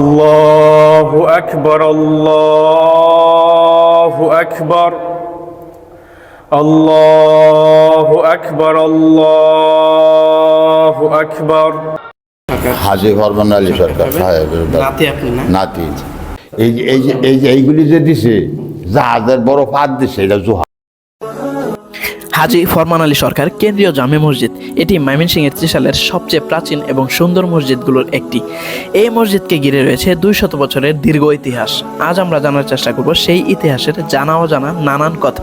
الله أكبر الله أكبر الله أكبر الله أكبر হাজি ফরমান আলী সরকার সাহেবের বাড়ি। নাতি আপনি না নাতি এই যে- এই যে এই যে এইগুলি যে দিছে জাহাজের বড় ফাঁদ দিছে এটা জোহা হাজি ফরমান আলী সরকার কেন্দ্রীয় জামে মসজিদ। এটি ময়মনসিংহের ত্রিশালের সবচেয়ে প্রাচীন এবং সুন্দর মসজিদগুলোর একটি। এই মসজিদকে ঘিরে রয়েছে দুই শত বছরের দীর্ঘ ইতিহাস। আজ আমরা জানার চেষ্টা করব সেই ইতিহাসের জানা অজানা নানান কথা।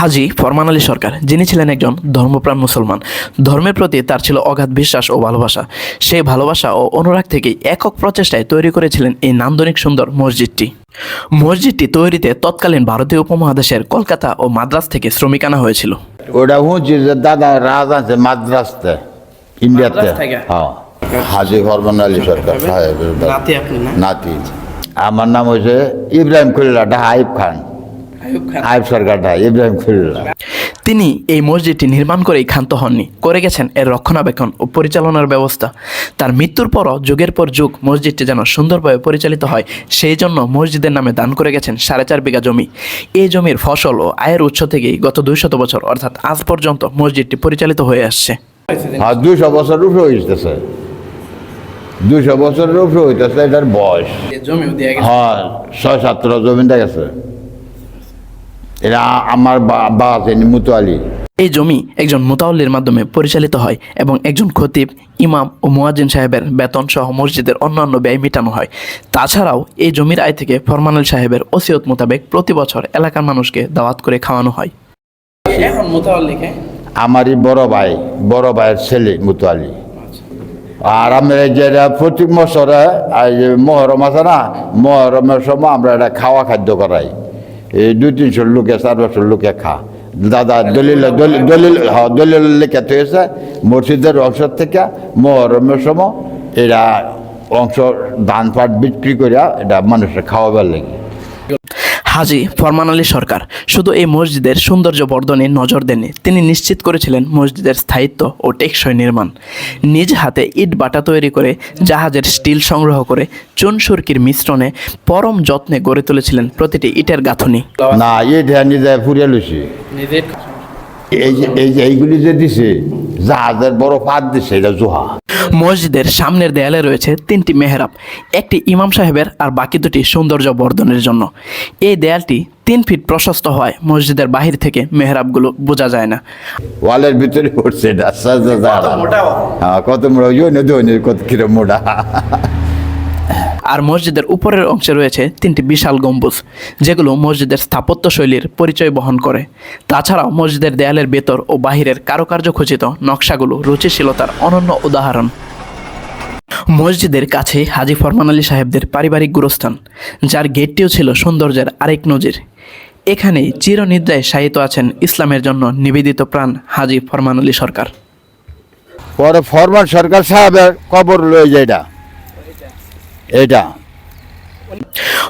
হাজি ফরমান আলী সরকার যিনি ছিলেন একজন ধর্মপ্রাণ মুসলমান। ধর্মের প্রতি তার ছিল অগাধ বিশ্বাস ও ভালোবাসা। সেই ভালোবাসা ও অনুরাগ থেকেই একক প্রচেষ্টায় তৈরি করেছিলেন এই নান্দনিক সুন্দর মসজিদটি। মসজিদটি তৈরিতে তৎকালীন ভারতীয় উপমহাদেশের কলকাতা ও মাদ্রাজ থেকে শ্রমিক আনা হয়েছিল। ওটা দাদা রাজ আছে মাদ্রাসতে ইন্ডিয়াতে? হ্যাঁ হাজি ফরমান আলী সরকার নাতি আপনি না? নাতি। আমার নাম হয়েছে ইব্রাহিম খলিল্লা ডাহা আইব খান। আইব সরকার ডাহা ইব্রাহিম খলিল্লা তিনি এই মসজিদটি নির্মাণ করেই ক্ষান্ত হননি করে গেছেন এর রক্ষণাবেক্ষণ ও পরিচালনার ব্যবস্থা। তার মৃত্যুর পরও যুগের পর যুগ মসজিদটি যেন সুন্দরভাবে পরিচালিত হয় সেই জন্য মসজিদের নামে দান করে গেছেন সাড়ে চার বিঘা জমি। এই জমির ফসল ও আয়ের উৎস থেকেই গত দুইশত বছর অর্থাৎ আজ পর্যন্ত মসজিদটি পরিচালিত হয়ে আসছে। হ্যাঁ বছর উপরে হইতেছে। দুশো বছরের উপরে হইতেছে এটার বয়স। হ্যাঁ ছয় সাতটা জমিনটা গেছে। এরা আমার বা- বা আছে এই জমি একজন মোতাল্লির মাধ্যমে পরিচালিত হয় এবং একজন খতিব ইমাম ও মুয়াজ্জিন সাহেবের বেতন সহ মসজিদের অন্যান্য ব্যয় মেটানো হয়। তাছাড়াও এই জমির আয় থেকে ফরমানুল সাহেবের ওসিয়ত মোতাবেক প্রতি বছর এলাকার মানুষকে দাওয়াত করে খাওয়ানো হয়। এখন মোতাল্লিকে আমারই বড় ভাই বড় ভাইয়ের ছেলে মুতুয়ালি আর আমরা এই যে এটা প্রতি বছরে মহরম আছে না মহরমের সময় আমরা এটা খাওয়া খাদ্য করাই। এই দুই তিনশো লোকে চার বছর লোকে খা দাদা দলিল দলিল দলিল হ্যাঁ, লেখা হয়েছে মসজিদের অংশ থেকে মহরমের সময় এরা অংশ ধান পাট বিক্রি করিয়া এটা মানুষের খাওয়াবার লাগে। হাজি ফরমান আলী সরকার। শুধু এই মসজিদের সৌন্দর্য বর্ধনে নজর দেননি তিনি নিশ্চিত করেছিলেন মসজিদের স্থায়িত্ব ও টেকসই নির্মাণ। নিজ হাতে ইট বাটা তৈরি করে জাহাজের স্টিল সংগ্রহ করে চুন সুরকির মিশ্রণে পরম যত্নে গড়ে তুলেছিলেন প্রতিটি ইটের গাঁথনি। না এই যে এইগুলি যে দিছে জাহাজের বড় পাত দিছে এটা জোহা। মসজিদের সামনের দেয়ালে রয়েছে তিনটি মেহরাব একটি ইমাম সাহেবের আর বাকি দুটি সৌন্দর্য বর্ধনের জন্য। এই দেয়ালটি তিন ফিট প্রশস্ত হয় মসজিদের বাহির থেকে মেহরাবগুলো বোঝা যায় না। ওয়ালের ভিতরে পড়ছে এটা। সাজা জাহাজ। হ্যাঁ কত মোটা। কত কিরম মোটা। আর মসজিদের উপরের অংশে রয়েছে তিনটি বিশাল গম্বুজ, যেগুলো মসজিদের স্থাপত্য শৈলীর পরিচয় বহন করে। তাছাড়াও মসজিদের দেয়ালের ভেতর ও বাহিরের কারুকার্য খচিত নকশাগুলো রুচিশীলতার অনন্য উদাহরণ। মসজিদের কাছে হাজি ফরমান আলী সাহেবদের পারিবারিক গুরুস্থান, যার গেটটিও ছিল সৌন্দর্যের আরেক নজির। এখানেই চিরনিদ্রায় শায়িত আছেন ইসলামের জন্য নিবেদিত প্রাণ হাজি ফরমান আলী সরকার। পরে ফরমান সরকার সাহেবের কবর লয়ে যায় এটা।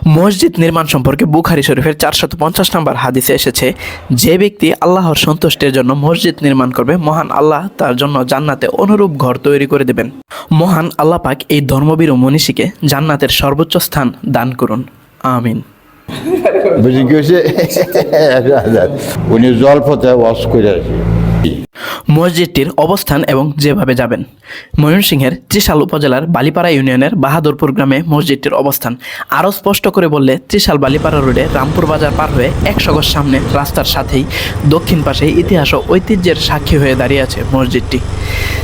মসজিদ নির্মাণ সম্পর্কে বুখারি শরীফের চারশত পঞ্চাশ নম্বর হাদিসে এসেছে যে ব্যক্তি আল্লাহর সন্তুষ্টের জন্য মসজিদ নির্মাণ করবে মহান আল্লাহ তার জন্য জান্নাতে অনুরূপ ঘর তৈরি করে দেবেন। মহান আল্লাহ পাক এই ধর্মবীর মনীষীকে জান্নাতের সর্বোচ্চ স্থান দান করুন। আমিন। উনি জলপথে ওয়াশ করে আছে মসজিদটির অবস্থান এবং যেভাবে যাবেন। ময়মনসিংহের ত্রিশাল উপজেলার বালিপাড়া ইউনিয়নের বাহাদুরপুর গ্রামে মসজিদটির অবস্থান। আরও স্পষ্ট করে বললে, ত্রিশাল বালিপাড়া রোডে রামপুর বাজার পার হয়ে একশো গজ সামনে রাস্তার সাথেই দক্ষিণ পাশে ইতিহাস ও ঐতিহ্যের সাক্ষী হয়ে দাঁড়িয়ে আছে মসজিদটি।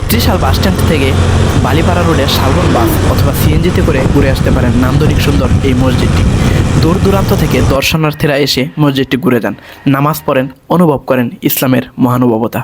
ত্রিশাল বাসস্ট্যান্ড থেকে বালিপাড়া রোডে শালবন বাস অথবা সিএনজিতে করে ঘুরে আসতে পারেন নান্দনিক সুন্দর এই মসজিদটি। দূর দূরান্ত থেকে দর্শনার্থীরা এসে মসজিদটি ঘুরে যান। নামাজ পড়েন, অনুভব করেন ইসলামের মহানুভবতা।